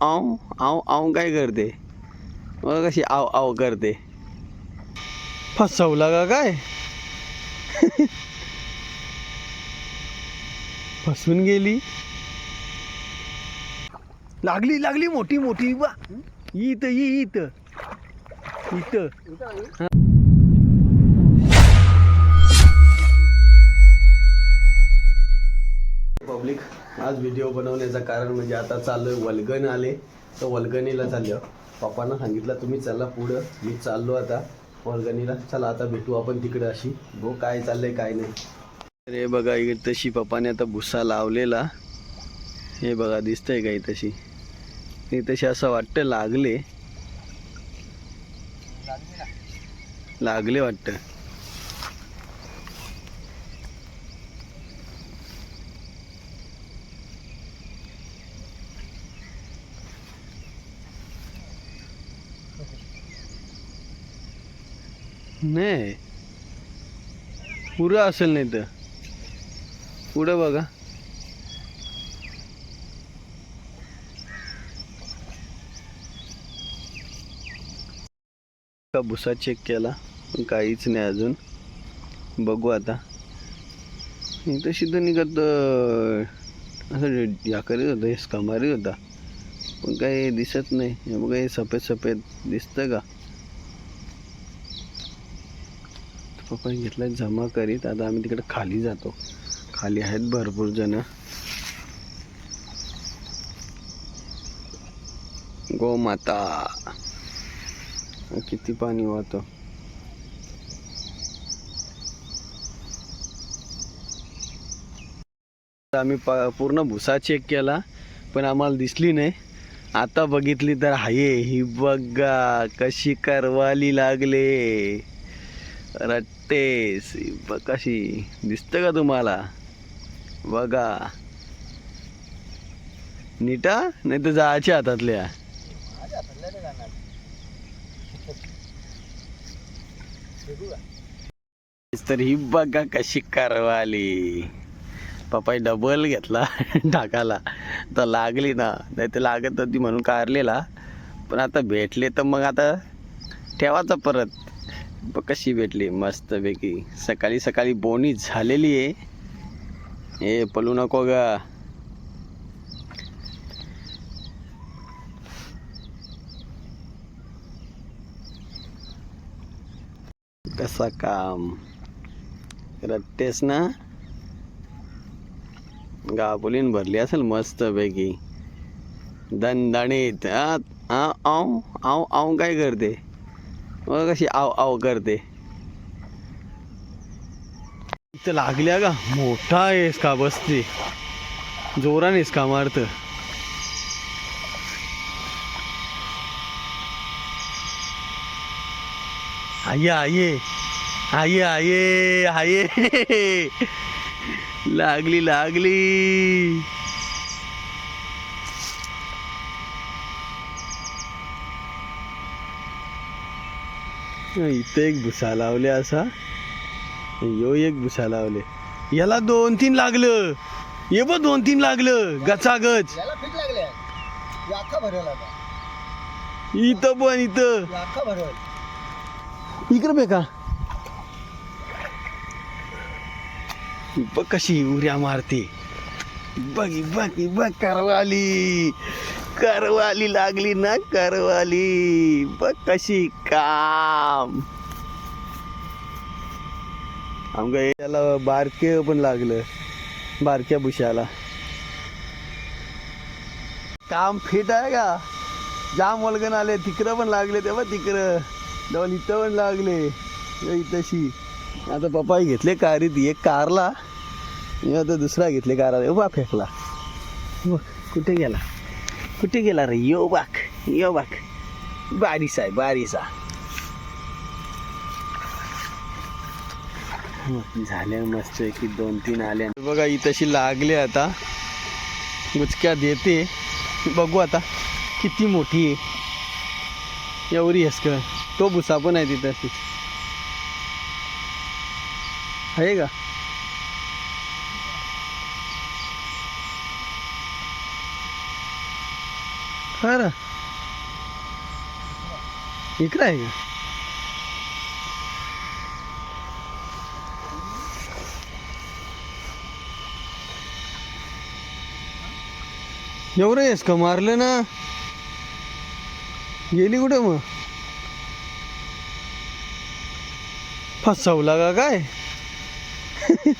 आव आव आव काय करते? मग कशी आव आव करते. फसवला का काय? फसून गेली. लागली लागली मोठी मोठी. बा इत इत इत पब्लिक आज व्हिडिओ बनवण्याचं कारण म्हणजे आता चाललोय वल्गन आले. तर वल्गनीला चाललो पप्पांना सांगितलं तुम्ही चला पुढं. मी चाललो आता. वल्गनीला चला आता भेटू आपण तिकडे अशी. भो काय चाललंय काय नाही. अरे बघा तशी पप्पाने आता भुसा लावलेला. हे बघा दिसतंय काही तशी नाही तशी असं वाटतं लागले. लागले वाटतं. नाही. पुरं असेल नाही तर. पुढं बघा. का भुसा चेक केला? पण काहीच नाही अजून. बघू आता. इथं सिद्ध निघत असं याकरीत होतं हिसका होता. पण काही दिसत नाही. बघा हे सफेद सफेद दिसतं का? पप्पा घेतला जमा करीत. आता आम्ही तिकडे खाली जातो. खाली आहेत भरपूर जण. गोमाता किती पाणी वाहतं. आम्ही पूर्ण भुसा चेक केला पण आम्हाला दिसली नाही. आता बघितली तर हाये ही बघा कशी करवाली लागले. रट्टेस कशी दिसतं का तुम्हाला? बघा. नीटा? नाही तर जायच्या हातातल्या. तर ही बघा कशी करवाली. पप्पाई डबल घेतला टाकाला तर लागली ना. नाही तर लागत होती म्हणून कारलेला. पण आता भेटले तर मग आता ठेवायचा परत. कशी भेटली? मस्तपैकी. सकाळी सकाळी बोनी झालेली आहे. ए पलू नको गा. कसा काम? रट्टेस ना? गाबुलीन भरली असेल मस्तपैकी. दणदणीत. आ आ आव आव आव काय करते? मग कशी आव आव करते. इथं लागल्या का? मोठा आहेस का बसते. जोरानेस का मारत. आये आये आये आये आये लागली लागली. इथं एक भुसा लावले असा यो एक भुसा लावले। याला दोन तीन लागलं। ये बघ दोन तीन लागलं गचागच। इथं पण इथं। इकडे बेका बघ कशी उऱ्या मारते. बघ बघ बघ करवाली करवाली लागली ना करवाली. बघ कशी काम. आमच्या याला बारके पण लागलं. बारक्या भुशाला काम फिट आहे का? जाम वलगन आले. तिकडं पण लागले तेव्हा तिकडं. जवळ इथं पण लागले. हे इथंशी. आता पप्पा घेतले कारीत. एक कारला. आता दुसरा घेतले कारा उभा बा फेकला. कुठे गेला? कुठे गेला रे? यो बाक यो बाक. बारीस आहे बारीस झाल्या मस्त की दोन तीन आल्या बघा ही तशी लागले आता. गुचक्या देते. बघू आता किती मोठी आहे. एवढी आहेस तो भुसा पण आहे तिथं. आहे का? ना. इकडं आहे का? एवढं आहेस का? मारलं ना. गेली कुठे मग? फसवला का काय?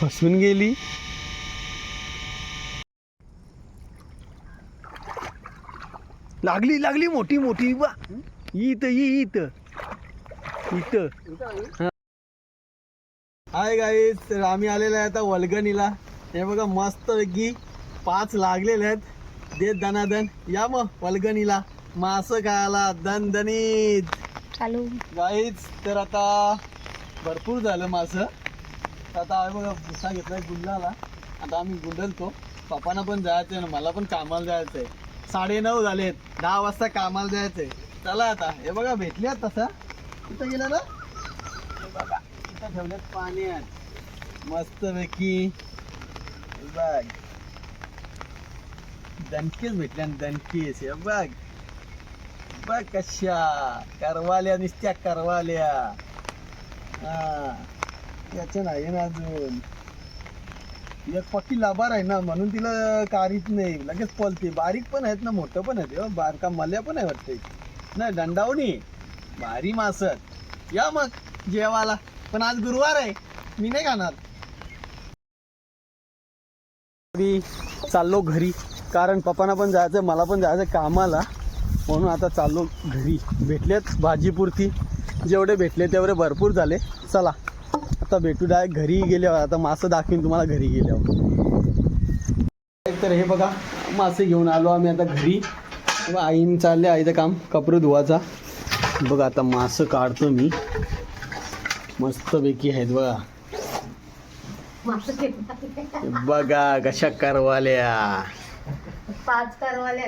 फसून गेली. लागली लागली मोठी मोठी. बा इथं इ इथं. इथं. हाय गाईस तर आम्ही आलेलो आहे आता वलगणीला. हे बघा मस्त पैकी पाच लागलेले आहेत. देत दनादन. या मग वलगणीला. मास खायला दणदणीत. चालू. गाईच तर आता भरपूर झालं मासं. तर आता आहे बघा भुसा घेतलाय गुंडाला आता आम्ही गुंडलतो. पप्पांना पण जायचं आहे ना मला पण कामाला जायचं आहे साडे नऊ झालेत. दहा वाजता कामाला जायचंय. चला आता. हे बघा भेटल्यात तसा. कुठं गेला ना हे बघा इथं ठेवल्यात पाण्यात मस्त पैकी बघ. दणकीच भेटल्या दणकीच. हे बघ. बघ कशा. करवाल्या नुसत्या करवाल्या. हा. त्याच्या नाही ना अजून. एक पक्की लाभार आहे ना म्हणून तिला कारीत नाही. लगेच पलते बारीक पण आहेत ना मोठं पण आहेत. हो. बारका मल्या पण आहे वाटते नाही दंडावणी भारी मासत. या मग जेवायला. पण आज गुरुवार आहे. मी नाही खाणार. घरी चाललो घरी. कारण पप्पांना पण जायचं मला पण जायचं कामाला. म्हणून आता चाललो घरी. भेटलेत भाजीपुरती जेवढे भेटले तेवढे भरपूर झाले. चला. आता भेटू डायरेक्ट घरी गेल्यावर. आता मासं दाखवीन तुम्हाला घरी गेल्यावर. तर हे बघा मासे घेऊन आलो आम्ही आता घरी. आईन चालले आईचं काम कपडे धुवाचा बघा आता मासं काढतो मी. मस्तपैकी आहेत बघा. बघा कशा करवाल्या. पाच करवाले